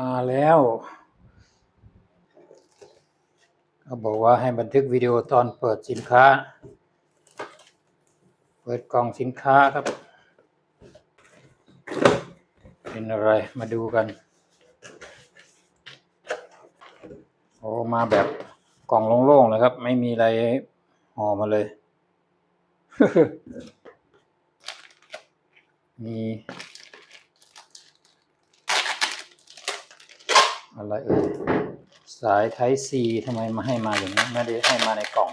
มาแล้ว เขาบอกว่าให้บันทึกวิดีโอตอนเปิดสินค้า เปิดกล่องสินค้าครับ เป็นอะไรมาดูกัน โอ้มาแบบกล่องโล่งๆเลยครับ ไม่มีอะไรห่อมาเลย มี อะไรเอ่ยสายไทซีทำไมมาให้มาอย่างนี้ไม่ได้ให้มาในกล่อง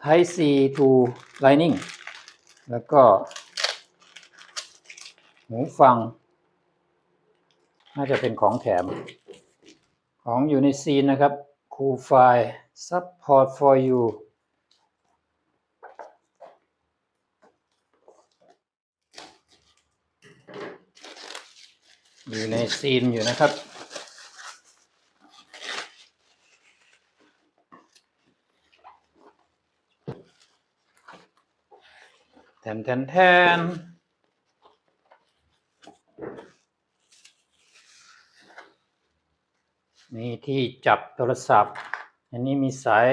ไทซีทูไลนิ่งแล้วก็ หูฟัง น่าจะเป็นของแถม ของอยู่ในซีนนะครับ คูไฟ support for you อยู่ในซีนอยู่นะครับ แทนแทนแทนนี่ที่จับโทรศัพท์ อันนี้มีสาย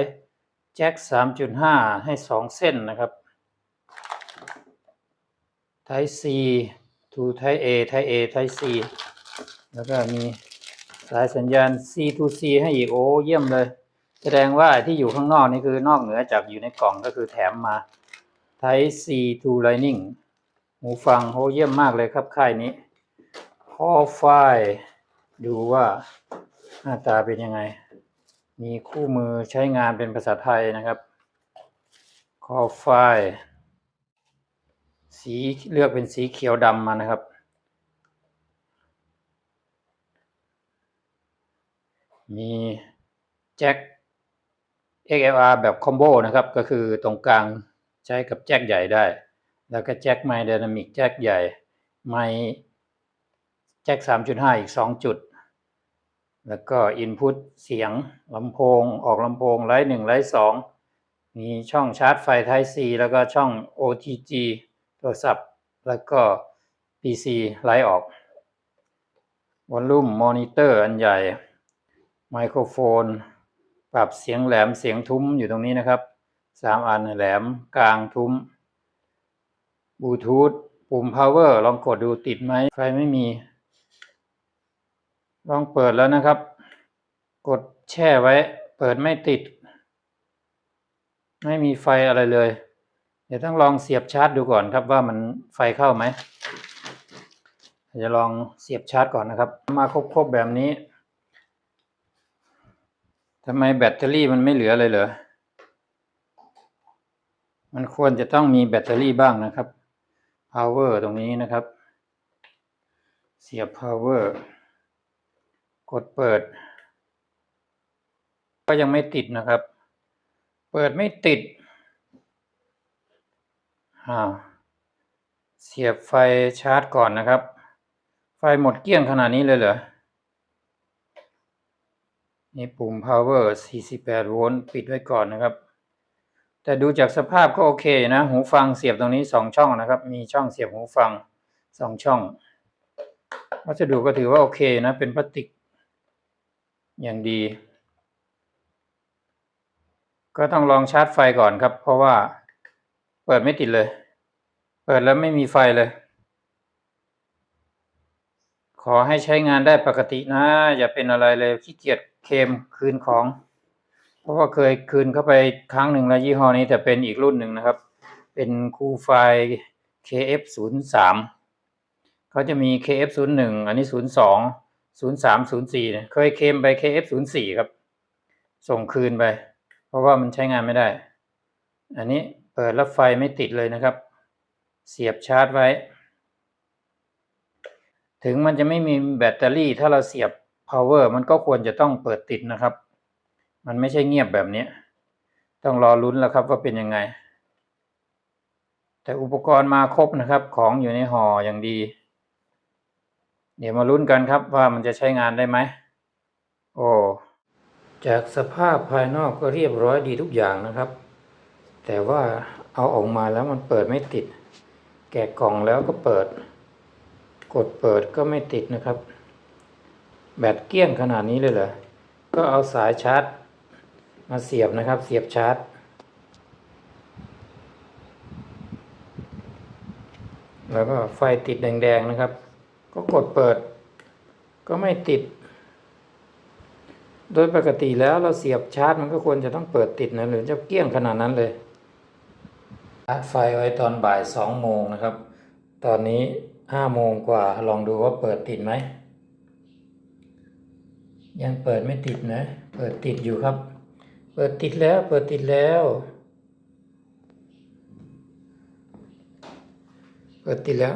แจ็ค 3.5 ให้สองเส้นนะครับ Type C to Type A Type A Type C แล้วก็มีสายสัญญาณ C to C ให้อีกโอ้เยี่ยมเลย แสดงว่าที่อยู่ข้างนอกนี่คือนอกเหนือจากอยู่ในกล่องก็คือแถมมา Type C to Lightning หูฟังโอเยี่ยมมากเลยครับค่ายนี้ข้อไฟล์ดูว่าหน้าตาเป็นยังไง มีคู่มือใช้งานเป็นภาษาไทยนะครับข้อไฟล์สีเลือกเป็นสีเขียวดำมานะครับ มีแจ็ค XLR แบบคอมโบนะครับ ก็คือตรงกลาง ใช้กับแจ็คใหญ่ได้ แล้วก็แจ็คไมเดนามิกแจ็คใหญ่ ไมแจ็ค3.5 อีก 2 จุด แล้วก็อินพุตเสียงลำโพงออกลำโพงไลท์หนึ่งไลท์สองมีช่องชาร์จไฟ Type C แล้วก็ช่อง OTG โทรศัพท์ แล้วก็ PC ไลท์ออกวอลลุ่มมอนิเตอร์อันใหญ่ ไมโครโฟน ปรับเสียงแหลมเสียงทุ้มอยู่ตรงนี้นะครับ สามอันแหลมกลางทุ้มบลูทูธปุ่ม power ลองกดดูติดไหมไฟไม่มี ลองเปิดแล้วนะครับ กดแช่ไว้ เปิดไม่ติด ไม่มีไฟอะไรเลย เดี๋ยวต้องลองเสียบชาร์จดูก่อนครับว่ามันไฟเข้าไหมจะลองเสียบชาร์จก่อนนะครับ มาครบๆแบบนี้ทำไมแบตเตอรี่มันไม่เหลือเลยเหรอ มันควรจะต้องมีแบตเตอรี่บ้างนะครับ power ตรงนี้นะครับ เสียบ power กดเปิด ก็ยังไม่ติดนะครับ เปิดไม่ติดอ่าเสียบไฟชาร์จก่อนนะครับ ไฟหมดเกลี้ยงขนาดนี้เลยเหรอ นี่ปุ่ม power 48 โวลต์ ปิดไว้ก่อนนะครับ แต่ดูจากสภาพก็โอเคนะ หูฟังเสียบตรงนี้สองช่องนะครับ มีช่องเสียบหูฟังสองช่อง วัสดุก็ถือว่าโอเคนะ เป็นพลาสติก อย่างดี ก็ต้องลองชาร์จไฟก่อนครับ เพราะว่าเปิดไม่ติดเลย เปิดแล้วไม่มีไฟเลย ขอให้ใช้งานได้ปกตินะ อย่าเป็นอะไรเลยขี้เกียจเคมคืนของ ราะว่าเคยคืนเข้าไปครั้งหนึ่งแล้วยี่ห้อนี้แต่เป็นอีกรุ่นหนึ่งนะครับ เป็นคู่ไฟ KF 0 3 เขาจะมี KF 0 1 อันนี้ 0 2 0 3 0 4เนี่ยเคยเคมไป KF 0 4 ครับ ส่งคืนไป เพราะว่ามันใช้งานไม่ได้ อันนี้เปิดแล้วไฟไม่ติดเลยนะครับ เสียบชาร์จไว้ ถึงมันจะไม่มีแบตเตอรี่ถ้าเราเสียบ power มันก็ควรจะต้องเปิดติดนะครับ มันไม่ใช่เงียบแบบนี้ ต้องรอลุ้นแล้วครับว่าเป็นยังไง แต่อุปกรณ์มาครบนะครับ ของอยู่ในห่ออย่างดี เดี๋ยวมาลุ้นกันครับว่ามันจะใช้งานได้ไหม โอ้จากสภาพภายนอกก็เรียบร้อยดีทุกอย่างนะครับ แต่ว่าเอาออกมาแล้วมันเปิดไม่ติด แกะกล่องแล้วก็เปิด กดเปิดก็ไม่ติดนะครับ แบตเกี้ยงขนาดนี้เลยเหรอ ก็เอาสายชาร์จ มาเสียบนะครับ เสียบชาร์จ แล้วก็ไฟติดแดงๆนะครับ ก็กดเปิด ก็ไม่ติด โดยปกติแล้วเราเสียบชาร์จมันก็ควรจะต้องเปิดติดนะหรือจะเกี้ยงขนาดนั้นเลยชาร์จไฟไว้ตอนบ่ายสองโมงนะครับ ตอนนี้ห้าโมงกว่าลองดูว่าเปิดติดไหม ยังเปิดไม่ติดนะ เปิดติดอยู่ครับ เปิดติดแล้ว เปิดติดแล้ว เปิดติดแล้ว